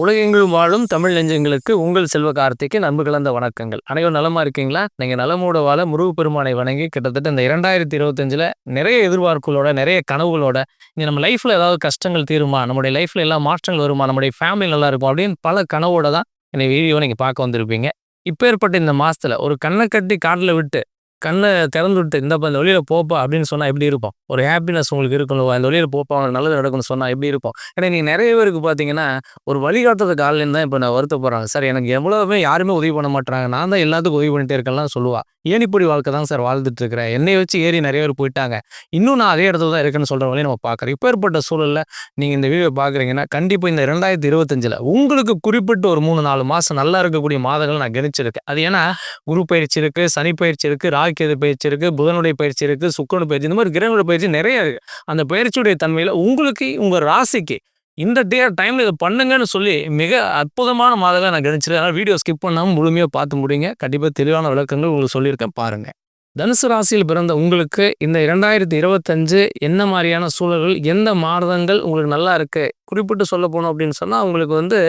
உலகெங்கிலும் வாழும் தமிழ் நெஞ்சங்களுக்கு உங்கள் செல்வ கார்த்திக்கு நண்பு கலந்த வணக்கங்கள். அனைவரும் நலமா இருக்கீங்களா? நீங்க நலமோட வாழ முருகு பெருமானை வணங்கி கிட்டத்தட்ட இந்த இரண்டாயிரத்தி இருபத்தஞ்சில் நிறைய எதிர்பார்ப்புகளோட நிறைய கனவுகளோட இங்க நம்ம லைஃப்ல ஏதாவது கஷ்டங்கள் தீருமா? நம்முடைய லைஃப்ல எல்லாம் மாற்றங்கள் வருமா? நம்முடைய ஃபேமிலி நல்லா இருக்கும் அப்படின்னு பல கனவோட தான் இந்த வீடியோ நீங்க பார்க்க வந்திருப்பீங்க. இப்போ ஏற்பட்ட இந்த மாசத்துல ஒரு கண்ணை கட்டி காட்டில் விட்டு கண்ணை திறந்து விட்டு இந்த இந்த வழியில் போப்பா அப்படின்னு சொன்னால் எப்படி இருப்போம்? ஒரு ஹாப்பினஸ் உங்களுக்கு இருக்கணும் அந்த வழியில் போப்பா அவனுக்கு நல்லது நடக்கும்னு சொன்னால் எப்படி இருக்கும் ஏன்னா நீங்கள் நிறைய பேருக்கு பார்த்தீங்கன்னா ஒரு வழிகாட்டுறதுக்கு ஆள்லேருந்து தான் இப்போ நான் வருத்தப்படுறாங்க. சார் எனக்கு எவ்வளோவுமே யாருமே உதவி பண்ண மாட்டாங்க நான் தான் எல்லாத்துக்கும் உதவி பண்ணிட்டே இருக்கேன்லாம் சொல்லுவா. ஏனிப்படி வாழ்க்கை தான் சார் வாழ்ந்துட்டு இருக்கிறேன் என்னை வச்சு ஏறி நிறைய பேர் போயிட்டாங்க. இன்னும் நான் அதே இடத்துல தான் இருக்குன்னு சொல்கிற வழியை நம்ம பார்க்குறோம். இப்போ ஏற்பட்ட சூழலில் நீங்கள் இந்த வீடியோ பார்க்குறீங்கன்னா கண்டிப்பாக இந்த ரெண்டாயிரத்தி இருபத்தஞ்சில் உங்களுக்கு குறிப்பிட்ட ஒரு மூணு நாலு மாதம் நல்லா இருக்கக்கூடிய மாதங்கள் நான் கணிச்சிருக்கேன். அது ஏன்னா குரு பயிற்சி இருக்குது சனி பயிற்சி இருக்குது ராக்கேது பயிற்சி இருக்குது புதனுடைய பயிற்சி இருக்குது சுக்கரனுடைய பயிற்சி இந்த மாதிரி கிரகங்களுடைய பயிற்சி நிறைய இருக்குது அந்த பயிற்சியுடைய தன்மையில் உங்களுக்கு உங்கள் ராசிக்கு இந்த டே டைமில் இதை பண்ணுங்கன்னு சொல்லி மிக அற்புதமான மாதங்களை நான் கணிச்சிருக்கேன். அதனால் வீடியோ ஸ்கிப் பண்ணாமல் முழுமையாக பார்த்து முடியுங்க கண்டிப்பாக தெளிவான விளக்கங்கள் உங்களுக்கு சொல்லியிருக்கேன். பாருங்கள் தனுசு ராசியில் பிறந்த உங்களுக்கு இந்த இரண்டாயிரத்தி இருபத்தஞ்சு என்ன மாதிரியான சூழல்கள் எந்த மாதங்கள் உங்களுக்கு நல்லா இருக்கு? குறிப்பிட்டு சொல்ல போனோம் அப்படின்னு சொன்னால் உங்களுக்கு வந்து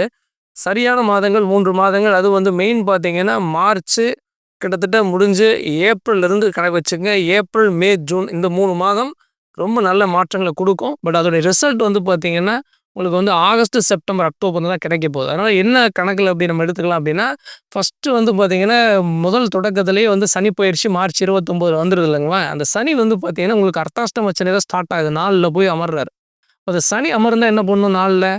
சரியான மாதங்கள் மூன்று மாதங்கள். அது வந்து மெயின் பார்த்தீங்கன்னா மார்ச் கிட்டத்தட்ட முடிஞ்சு ஏப்ரல்லேருந்து கணக்கு வச்சுங்க. ஏப்ரல் மே ஜூன் இந்த மூணு மாதம் ரொம்ப நல்ல மாற்றங்களை கொடுக்கும். பட் அதோடைய ரிசல்ட் வந்து பார்த்திங்கன்னா உங்களுக்கு வந்து ஆகஸ்ட் செப்டம்பர் அக்டோபர் தான் கிடைக்க போகுது. அதனால் என்ன கணக்கில் அப்படி நம்ம எடுத்துக்கலாம் அப்படின்னா ஃபஸ்ட்டு வந்து பார்த்தீங்கன்னா முதல் தொடக்கத்துலேயே வந்து சனி பயிற்சி மார்ச் இருபத்தொம்போது வந்துடுது இல்லைங்களா? அந்த சனி வந்து பார்த்தீங்கன்னா உங்களுக்கு அர்த்தாஷ்டம சனி தான் ஸ்டார்ட் ஆகுது. நாளில் போய் அமர்றாரு. அந்த சனி அமர்ந்தால் என்ன பண்ணும் நாளில்?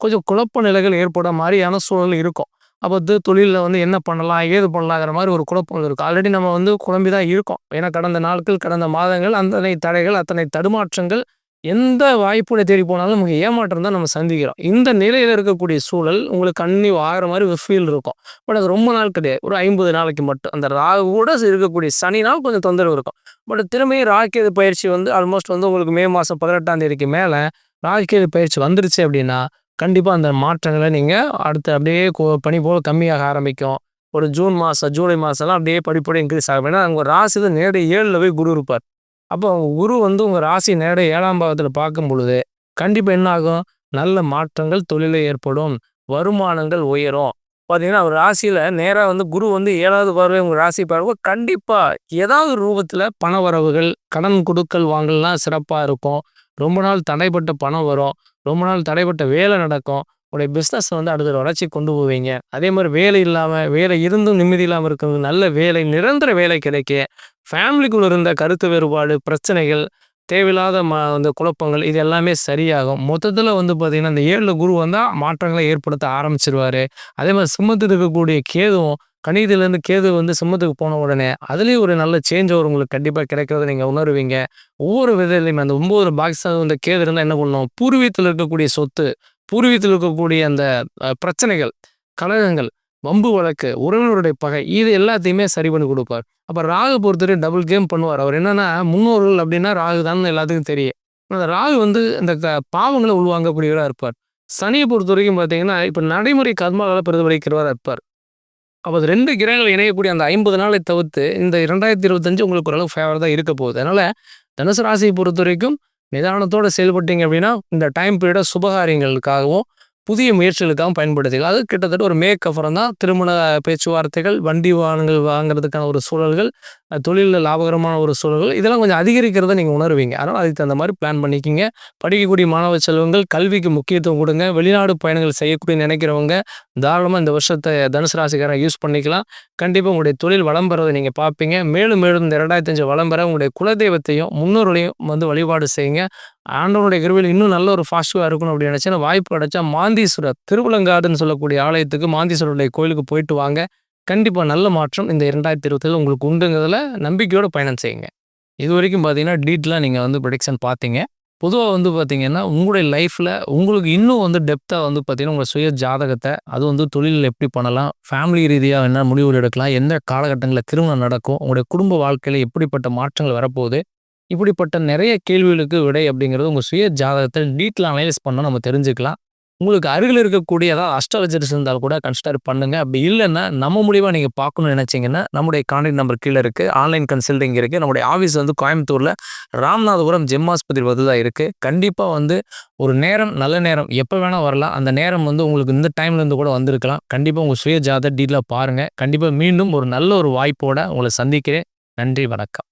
கொஞ்சம் குழப்ப நிலைகள் ஏற்பட மாதிரியான சூழல் இருக்கும். அப்போ வந்து தொழிலில் வந்து என்ன பண்ணலாம் ஏது பண்ணலாங்கிற மாதிரி ஒரு குழப்பம் இருக்கும். ஆல்ரெடி நம்ம வந்து குழம்பி தான் இருக்கோம். ஏன்னா கடந்த நாட்கள் கடந்த மாதங்கள் அத்தனை தடைகள் அத்தனை தடுமாற்றங்கள் எந்த வாய்ப்புகளை தேடி போனாலும் நமக்கு ஏமாற்றம் தான் நம்ம சந்திக்கிறோம். இந்த நிலையில் இருக்கக்கூடிய சூழல் உங்களுக்கு கண்ணி ஆகிற மாதிரி ஒரு ஃபீல் இருக்கும். பட் அது ரொம்ப நாள் கிடையாது. ஒரு ஐம்பது நாளைக்கு மட்டும். அந்த ராகு கூட இருக்கக்கூடிய சனினால் கொஞ்சம் தொந்தரவு இருக்கும். பட் திரும்பியும் ராக்கேது பயிற்சி வந்து ஆல்மோஸ்ட் வந்து உங்களுக்கு மே மாதம் பதினெட்டாம் தேதிக்கு மேலே ராக்கேது பயிற்சி வந்துருச்சு அப்படின்னா கண்டிப்பாக அந்த மாற்றங்களை நீங்கள் அடுத்து அப்படியே கொ- பனி போல் கம்மியாக ஆரம்பிக்கும். ஒரு ஜூன் மாதம் ஜூலை மாதம்லாம் அப்படியே படிப்படி இன்க்ரீஸ் ஆகும். ஏன்னா அங்கே ராசி தான் நேரடி ஏழில் போய் குரு இருப்பார். அப்போ குரு வந்து உங்கள் ராசி நேர ஏழாம் பாவத்தில் பார்க்கும் பொழுது கண்டிப்பாக என்ன ஆகும் நல்ல மாற்றங்கள் தொழிலில் ஏற்படும் வருமானங்கள் உயரும். பார்த்தீங்கன்னா அவர் ராசியில் நேராக வந்து குரு வந்து ஏழாவது பார்வை உங்கள் ராசி பார்வை கண்டிப்பாக ஏதாவது ரூபத்தில் பண வரவுகள் கடன் கொடுக்கல் வாங்கலாம் சிறப்பாக இருக்கும். ரொம்ப நாள் தடைப்பட்ட பணம் வரும். ரொம்ப நாள் தடைப்பட்ட வேலை நடக்கும். உடைய பிஸ்னஸ் வந்து அடுத்த வளர்ச்சி கொண்டு போவீங்க. அதே மாதிரி வேலை இல்லாமல் வேலை இருந்தும் நிம்மதி இல்லாமல் இருக்கிறது நல்ல வேலை நிரந்தர வேலை கிடைக்க. ஃபேமிலிக்குள்ள இருந்த கருத்து வேறுபாடு பிரச்சனைகள் தேவையில்லாத ம அந்த குழப்பங்கள் இது எல்லாமே சரியாகும். மொத்தத்தில் வந்து பார்த்திங்கன்னா இந்த ஏழில் குரு வந்தால் மாற்றங்களை ஏற்படுத்த ஆரம்பிச்சிருவார். அதே மாதிரி சிம்மத்தில் இருக்கக்கூடிய கேதுவும் கணிதத்துலேருந்து கேது வந்து சிம்மத்துக்கு போன உடனே அதுலேயும் ஒரு நல்ல சேஞ்ச் ஓவர் உங்களுக்கு கண்டிப்பாக கிடைக்கிறத நீங்கள் உணருவீங்க. ஒவ்வொரு விதத்துலையுமே அந்த ஒம்பது பாக்ஸ் அந்த கேது இருந்தால் என்ன பண்ணணும்? பூர்வீகத்தில் இருக்கக்கூடிய சொத்து பூர்வீகத்தில் இருக்கக்கூடிய அந்த பிரச்சனைகள் கழகங்கள் வம்பு வழக்கு உறவினருடைய பகை இது எல்லாத்தையுமே சரி பண்ணி கொடுப்பார். அப்போ ராகு பொறுத்தவரை டபுள் கேம் பண்ணுவார். அவர் என்னென்னா முன்னோர்கள் அப்படின்னா ராகு தான் எல்லாத்துக்கும் தெரியும். அந்த ராகு வந்து இந்த க- பாவங்களை உள்வாங்கக்கூடியவராக இருப்பார். சனியை பொறுத்த வரைக்கும் பார்த்தீங்கன்னா இப்போ நடைமுறை கர்மாவால் பிரதிபலிக்கிறவராக இருப்பார். அப்போ ரெண்டு கிரகங்கள் இணையக்கூடிய அந்த ஐம்பது நாளை தவிர்த்து இந்த இரண்டாயிரத்தி இருபத்தஞ்சு உங்களுக்கு ஓரளவு ஃபேவர் தான் இருக்க போகுது. அதனால் தனுசு ராசியை பொறுத்த வரைக்கும் நிதானத்தோடு செயல்பட்டீங்க அப்படின்னா இந்த டைம் பீரியடை சுபகாரியங்களுக்காகவும் புதிய முயற்சிகளுக்காகவும் பயன்படுத்திக்கலாம். அது கிட்டத்தட்ட ஒரு மேக் அப்புறம் தான் திருமண பேச்சுவார்த்தைகள் வண்டி வாகனங்கள் வாங்குறதுக்கான ஒரு சூழல்கள் தொழிலில் லாபகரமான ஒரு சூழல்கள் இதெல்லாம் கொஞ்சம் அதிகரிக்கிறத நீங்கள் உணர்வீங்க. அதனால் அதுக்கு தகுந்த மாதிரி பிளான் பண்ணிக்கிங்க. படிக்கக்கூடிய மாணவ செல்வங்கள் கல்விக்கு முக்கியத்துவம் கொடுங்க. வெளிநாடு பயணங்கள் செய்யக்கூடிய நினைக்கிறவங்க தாராளமாக இந்த வருஷத்தை தனுசு ராசிக்காரன் யூஸ் பண்ணிக்கலாம். கண்டிப்பாக உங்களுடைய தொழில் வளம் பெறதை நீங்கள் பார்ப்பீங்க. மேலும் மேலும் இந்த ரெண்டாயிரத்தஞ்சு வளம் பெற உங்களுடைய குலதெய்வத்தையும் முன்னோர்களையும் வந்து வழிபாடு செய்யுங்க. ஆண்டவனுடைய கருவியில் இன்னும் நல்ல ஒரு ஃபாஸ்ட்டாக இருக்கணும் அப்படின்னு நினச்சா வாய்ப்பு கிடைச்சா மாந்தீஸ்வரர் திருவிலங்காடுன்னு சொல்லக்கூடிய ஆலயத்துக்கு மாந்தீஸ்வரருடைய கோயிலுக்கு போயிட்டு வாங்க. கண்டிப்பாக நல்ல மாற்றம் இந்த இரண்டாயிரத்தி இருபத்தில் உங்களுக்கு உண்டுங்கிறதுல நம்பிக்கையோடு பயணம் செய்யுங்க. இது வரைக்கும் பார்த்தீங்கன்னா டீட்டெயிலாக நீங்கள் வந்து ப்ரொடிக்ஷன் பார்த்தீங்க பொதுவாக வந்து பார்த்தீங்கன்னா உங்களுடைய லைஃப்பில் உங்களுக்கு இன்னும் வந்து டெப்த்தாக வந்து பார்த்திங்கன்னா உங்கள் சுய ஜாதகத்தை அது வந்து தொழிலில் எப்படி பண்ணலாம் ஃபேமிலி ரீதியாக என்ன முடிவுகள் எடுக்கலாம் எந்த காலகட்டங்களில் திருமணம் நடக்கும் உங்களுடைய குடும்ப வாழ்க்கையில் எப்படிப்பட்ட மாற்றங்கள் வரப்போகுது இப்படிப்பட்ட நிறைய கேள்விகளுக்கு விடை அப்படிங்கிறது உங்கள் சுய ஜாதகத்தை டீட்டெயில் அனலைஸ் பண்ணால் நம்ம தெரிஞ்சுக்கலாம். உங்களுக்கு அருகில் இருக்கக்கூடிய ஏதாவது அஸ்ட்ராலஜர்ஸ் இருந்தால் கூட கன்சிடர் பண்ணுங்க. அப்படி இல்லைன்னா நம்ம மூலியமாக நீங்கள் பார்க்கணும்னு நினச்சிங்கன்னா நம்முடைய கான்டாக்ட் நம்பர் கீழே இருக்குது ஆன்லைன் கன்சல்டிங் இருக்குது நம்முடைய ஆஃபீஸ் வந்து கோயம்புத்தூரில் ராமநாதபுரம் ஜெம் ஆஸ்பத்திரி வந்து தான் இருக்குது கண்டிப்பாக வந்து ஒரு நேரம் நல்ல நேரம் எப்போ வேணால் வரலாம். அந்த நேரம் வந்து உங்களுக்கு இந்த டைம்லேருந்து கூட வந்திருக்கலாம். கண்டிப்பாக உங்கள் சுய ஜாத டீலாக பாருங்கள் கண்டிப்பாக மீண்டும் ஒரு நல்ல ஒரு வாய்ப்போடு உங்களை சந்திக்கிறேன். நன்றி வணக்கம்.